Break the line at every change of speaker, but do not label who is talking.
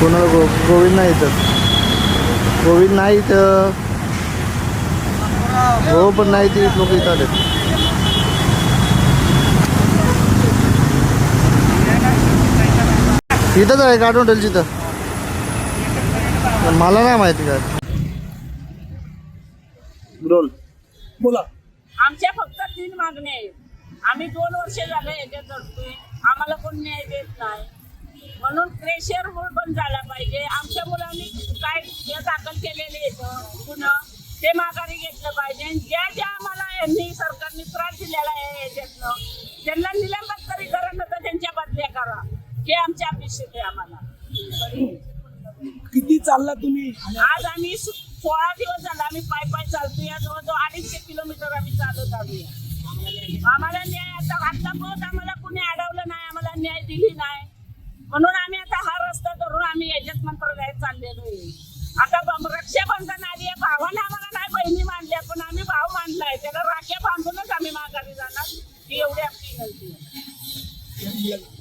कोणाला गो गोविंद नाही इथं गोविंद नाही इथं हो पण नाही ती लोक इथं आलेत. इथंच आहे काढून हॉटेलची इथं. पण मला नाही माहिती काय. बोल.
बोला.
आमच्या फक्त तीन मागण्या आहेत. आम्ही दोन वर्ष झाले याच्यात आम्हाला कोण न्याय देत नाही. म्हणून प्रेशर बंद झाला पाहिजे. आमच्या मुलांनी काय हे दाखल केलेले गुन्हा ते माघारी घेतलं पाहिजे. ज्या ज्या आम्हाला यांनी सरकारने त्रास दिलेला आहे याच्यातनं त्यांना निलंबन तरी करा न तर त्यांच्या बदल्या करा. हे आमच्या अपेक्षित आहे आम्हाला.
किती चालला तुम्ही?
आज आम्ही सोळा दिवस झाला आम्ही पाय पाय चालतोय. या जवळजवळ अडीचशे किलोमीटर आम्ही चालत आलोय. आम्हाला न्याय आता आता पण आम्हाला कुणी अडवलं नाही आम्हाला न्याय दिली नाही. म्हणून आम्ही आता हा रस्ता करून आम्ही याच्यात मंत्रालयात चाललेलो आहे. आता रक्षाबंधन आली आहे. भावाने आम्हाला नाही बहिणी मानल्या पण आम्ही भाव मानलाय त्याला राख्या बांधूनच आम्ही माघारी जाणार. ही एवढी आपली विनंती आहे.